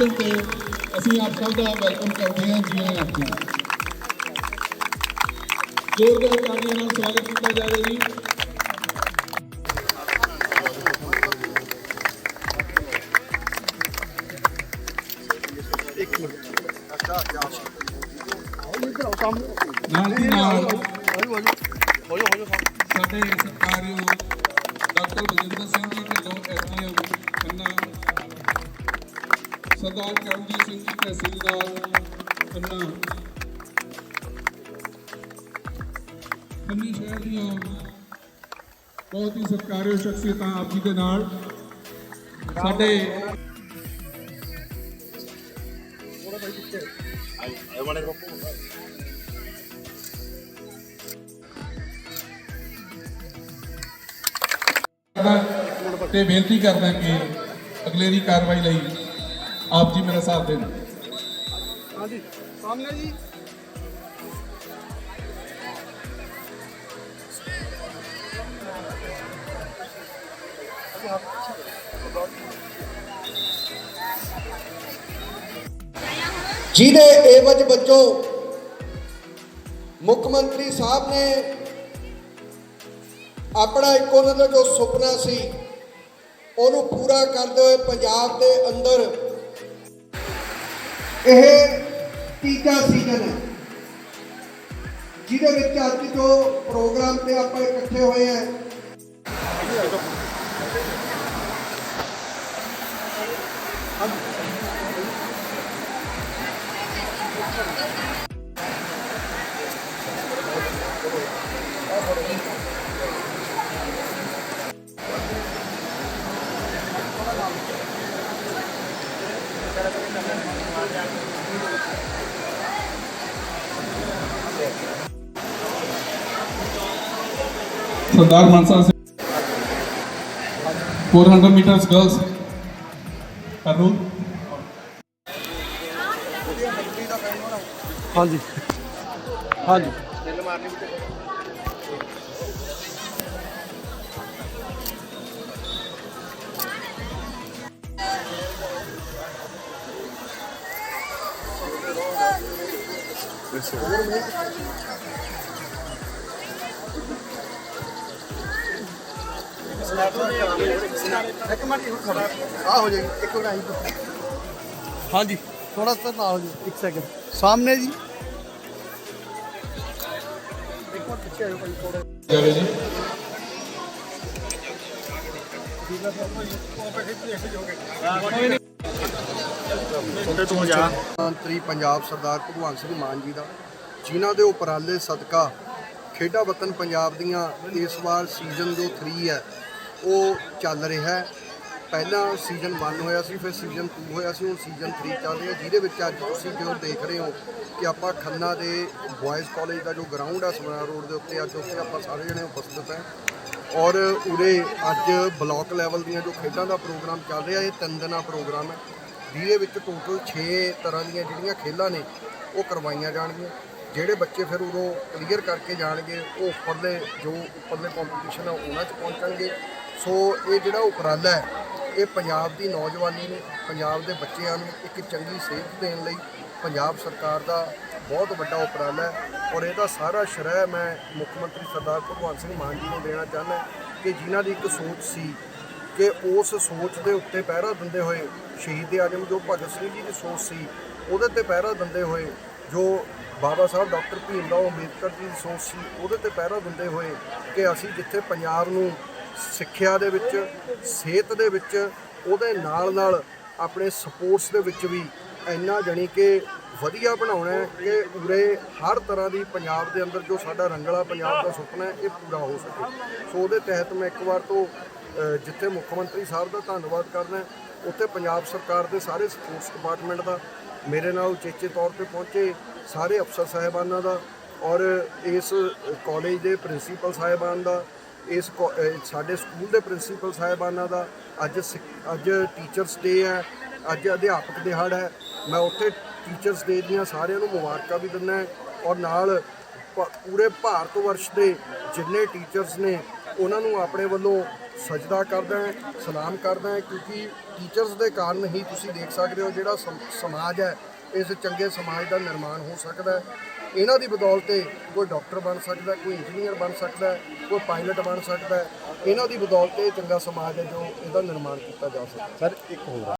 ਪਹੁੰਚਣ ਤੇ ਅਸੀਂ ਆਪ ਸਭ ਦਾ ਵੈਲਕਮ ਕਰਦੇ ਹਾਂ ਜੀ ਆਇਆਂ ਹਾਂ ਜ਼ੋਰਦਾਰ ਤਾੜੀਆਂ ਨਾਲ ਸਵਾਗਤ ਕੀਤਾ ਜਾਵੇ ਜੀ। ਨਾਲ ਦੀ ਨਾਲ ਸਾਡੇ ਸਰਕਾਰਯੋਗ ਡਾਕਟਰ ਬਲਜਿੰਦਰ ਸਿੰਘ ਜੀ ਢਿੱਲੋਂ ਐਸਡੀਐਮ ਖੰਨਾ ਸਰਦਾਰ ਕਰਮਜੀਤ ਸਿੰਘ ਜੀ ਤਹਿਸੀਲਦਾਰ ਖੰਨਾ ਖੰਨੀ ਸ਼ਹਿਰ ਦੀਆਂ ਬਹੁਤ ਹੀ ਸਤਿਕਾਰਯੋਗ ਸ਼ਖਸੀਅਤਾਂ ਆਪ ਜੀ ਦੇ ਨਾਲ। ਸਾਡੇ ਤੇ ਬੇਨਤੀ ਕਰਦਾ ਕਿ ਅਗਲੇ ਦੀ ਕਾਰਵਾਈ ਲਈ ਆਪ ਜੀ ਮੇਰਾ ਸਾਥ ਦੇਣ ਹਾਂਜੀ ਸਾਹਮਣੇ ਜੀ। ਜਿਹਦੇ ਏਵਜ ਬੱਚੋਂ ਮੁੱਖ ਮੰਤਰੀ ਸਾਹਿਬ ਨੇ ਆਪਣਾ ਇੱਕ ਉਹਨਾਂ ਦਾ ਜੋ ਸੁਪਨਾ ਸੀ ਉਹਨੂੰ ਪੂਰਾ ਕਰਦੇ ਹੋਏ ਪੰਜਾਬ ਦੇ ਅੰਦਰ ਇਹ ਤੀਜਾ ਸੀਜ਼ਨ ਹੈ। ਜਿਹਦੇ ਵਿੱਚ ਅੱਜ ਜੋ ਪ੍ਰੋਗਰਾਮ ਤੇ ਆਪਾਂ ਇਕੱਠੇ ਹੋਏ ਹਾਂ। ਸਰਦਾਰ ਮਨਸਾ ਸਿੰਘ 400 ਮੀਟਰਸ ਗਰਲਸ ਕਰੂਰ ਹਾਂਜੀ ਹਾਂਜੀ ਇੱਕ ਮਿੰਟ ਇੱਕ ਖੜਾ ਆ ਹੋ ਜਾਏਗੀ ਇੱਕ ਮਿੰਟ ਆਈ ਹਾਂਜੀ ਥੋੜਾ ਸਾ ਨਾ ਹੋ ਜਾਏ ਛੋਟੇ ਤੋਂ ਸਾਹਮਣੇ ਮੰਤਰੀ ਪੰਜਾਬ ਸਰਦਾਰ ਭਗਵੰਤ ਸਿੰਘ ਮਾਨ ਜੀ ਦਾ, ਜਿਨ੍ਹਾਂ ਦੇ ਉਪਰਾਲੇ ਸਦਕਾ ਖੇਡਾਂ ਵਤਨ ਪੰਜਾਬ ਦੀਆਂ ਇਸ ਵਾਰ ਸੀਜ਼ਨ ਜੋ 3 ਹੈ, ਉਹ ਚੱਲ ਰਿਹਾ ਹੈ। ਪਹਿਲਾਂ ਸੀਜ਼ਨ 1 ਹੋਇਆ ਸੀ, ਫਿਰ ਸੀਜ਼ਨ 2 ਹੋਇਆ ਸੀ, ਹੁਣ ਸੀਜ਼ਨ 3 ਚੱਲ ਰਿਹਾ ਜਿਹਦੇ ਵਿੱਚ ਅੱਜ ਤੁਸੀਂ ਜੋ ਦੇਖ ਰਹੇ ਹੋ ਕਿ ਆਪਾਂ ਖੰਨਾ ਦੇ ਬॉयਜ਼ ਕਾਲਜ ਦਾ ਜੋ ਗਰਾਊਂਡ ਹੈ ਸਮਰਾ ਰੋਡ ਦੇ ਉੱਤੇ, ਅੱਜ ਉੱਥੇ ਆਪਾਂ ਸਾਰੇ ਜਣੇ ਉਪਸਥਿਤ ਹੈ। ਔਰ ਉਰੇ ਅੱਜ ਬਲਾਕ ਲੈਵਲ ਦੀਆਂ ਜੋ ਖੇਡਾਂ ਦਾ ਪ੍ਰੋਗਰਾਮ ਚੱਲ ਰਿਹਾ, ਇਹ ਤਿੰਨ ਦਿਨਾਂ ਪ੍ਰੋਗਰਾਮ ਹੈ। ਜਿਹਦੇ ਵਿੱਚ ਟੋਟਲ 6 ਤਰ੍ਹਾਂ ਦੀਆਂ ਜਿਹੜੀਆਂ ਖੇਲਾਂ ਨੇ, ਉਹ ਕਰਵਾਈਆਂ ਜਾਣਗੀਆਂ। ਜਿਹੜੇ ਬੱਚੇ ਫਿਰ ਉਦੋਂ ਕਲੀਅਰ ਕਰਕੇ ਜਾਣਗੇ, ਉਹ ਉੱਪਰਲੇ ਜੋ ਉੱਪਰਲੇ ਕੰਪੀਟੀਸ਼ਨ ਆ, ਉਹਨਾਂ 'ਚ ਪਹੁੰਚਣਗੇ। ਸੋ ਇਹ ਜਿਹੜਾ ਉਪਰਾਲਾ ਹੈ, ਇਹ ਪੰਜਾਬ ਦੀ ਨੌਜਵਾਨੀ ਨੂੰ, ਪੰਜਾਬ ਦੇ ਬੱਚਿਆਂ ਨੂੰ ਇੱਕ ਚੰਗੀ ਸੇਧ ਦੇਣ ਲਈ ਪੰਜਾਬ ਸਰਕਾਰ ਦਾ ਬਹੁਤ ਵੱਡਾ ਉਪਰਾਲਾ ਹੈ। ਔਰ ਇਹਦਾ ਸਾਰਾ ਸ਼ਰਹਿ ਮੈਂ ਮੁੱਖ ਮੰਤਰੀ ਸਰਦਾਰ ਭਗਵੰਤ ਸਿੰਘ ਮਾਨ ਜੀ ਨੂੰ ਦੇਣਾ ਚਾਹੁੰਦਾ ਕਿ ਜਿਨ੍ਹਾਂ ਦੀ ਇੱਕ ਸੋਚ ਸੀ ਕਿ ਉਸ ਸੋਚ ਦੇ ਉੱਤੇ ਪਹਿਰਾ ਦਿੰਦੇ ਹੋਏ ਸ਼ਹੀਦ ਆਜਮ ਜੋ ਭਗਤ ਸਿੰਘ ਜੀ ਦੀ ਸੋਚ ਸੀ, ਉਹਦੇ ਤੇ ਪਹਿਰਾ ਦਿੰਦੇ ਹੋਏ ਜੋ ਬਾਬਾ ਸਾਹਿਬ ਡਾਕਟਰ ਭੀਮ ਰਾਓ ਅੰਬੇਦਕਰ ਜੀ ਦੀ ਸੋਚ ਸੀ, ਉਹਦੇ ਤੇ ਪਹਿਰਾ ਦਿੰਦੇ ਹੋਏ ਕਿ ਅਸੀਂ ਜਿੱਥੇ ਪੰਜਾਬ ਨੂੰ ਸਿੱਖਿਆ ਦੇ ਵਿੱਚ, ਸਿਹਤ ਦੇ ਵਿੱਚ, ਉਹਦੇ ਨਾਲ ਨਾਲ ਆਪਣੇ ਸਪੋਰਟਸ ਦੇ ਵਿੱਚ ਵੀ ਇੰਨਾ ਜਾਣੀ ਕਿ ਵਧੀਆ ਬਣਾਉਣਾ ਹੈ ਕਿ ਉਰੇ ਹਰ ਤਰ੍ਹਾਂ ਦੀ ਪੰਜਾਬ ਦੇ ਅੰਦਰ ਜੋ ਸਾਡਾ ਰੰਗਲਾ ਪੰਜਾਬ ਦਾ ਸੁਪਨਾ ਹੈ, ਇਹ ਪੂਰਾ ਹੋ ਸਕੇ। ਸੋ ਉਹਦੇ ਤਹਿਤ ਮੈਂ ਇੱਕ ਵਾਰ ਤੋਂ ਜਿੱਥੇ ਮੁੱਖ ਮੰਤਰੀ ਸਾਹਿਬ ਦਾ ਧੰਨਵਾਦ ਕਰਨਾ ਉੱਥੇ ਪੰਜਾਬ ਸਰਕਾਰ ਦੇ ਸਾਰੇ ਸਪੋਰਟਸ ਡਿਪਾਰਟਮੈਂਟ ਦਾ, ਮੇਰੇ ਨਾਲ ਉਚੇਚੇ ਤੌਰ ਤੇ ਪਹੁੰਚੇ ਸਾਰੇ ਅਫਸਰ ਸਾਹਿਬਾਨਾਂ ਦਾ ਔਰ ਇਸ ਕਾਲਜ ਦੇ ਪ੍ਰਿੰਸੀਪਲ ਸਾਹਿਬਾਨ ਦਾ, ਇਸ ਕੋ- ਸਾਡੇ ਸਕੂਲ ਦੇ ਪ੍ਰਿੰਸੀਪਲ ਸਾਹਿਬਾਨਾਂ ਦਾ, ਅੱਜ ਸਿੱਖ- ਅੱਜ ਟੀਚਰਸ ਡੇ ਹੈ, ਅੱਜ ਅਧਿਆਪਕ ਦਿਹਾੜਾ ਹੈ, ਮੈਂ ਉੱਥੇ ਟੀਚਰਸ ਡੇ ਦੀਆਂ ਸਾਰਿਆਂ ਨੂੰ ਮੁਬਾਰਕਾਂ ਵੀ ਦਿੰਦਾ ਔਰ ਨਾਲ ਪੂਰੇ ਭਾਰਤ ਵਰਸ਼ ਦੇ ਜਿੰਨੇ ਟੀਚਰਸ ਨੇ ਉਹਨਾਂ ਨੂੰ ਆਪਣੇ ਵੱਲੋਂ ਸਜਦਾ ਕਰਦਾ ਹਾਂ, ਸਲਾਮ ਕਰਦਾ ਹਾਂ, ਕਿਉਂਕਿ ਟੀਚਰਸ ਦੇ ਕਾਰਨ ਹੀ ਤੁਸੀਂ ਦੇਖ ਸਕਦੇ ਹੋ ਜਿਹੜਾ ਸਮ- ਸਮਾਜ ਹੈ, ਇਸ ਚੰਗੇ ਸਮਾਜ ਦਾ ਨਿਰਮਾਣ ਹੋ ਸਕਦਾ ਹੈ। ਇਹਨਾਂ ਦੀ ਬਦੌਲਤ ਤੇ ਕੋਈ ਡਾਕਟਰ ਬਣ ਸਕਦਾ ਕੋਈ ਇੰਜੀਨੀਅਰ ਬਣ ਸਕਦਾ ਕੋਈ ਪਾਇਲਟ ਬਣ ਸਕਦਾ ਇਹਨਾਂ ਦੀ ਬਦੌਲਤ ਤੇ ਇਹ ਚੰਗਾ ਸਮਾਜ ਹੈ ਜੋ ਇਹਦਾ ਨਿਰਮਾਣ ਕੀਤਾ ਜਾ ਸਕਦਾ ਸਰ, ਇੱਕ ਹੋਰ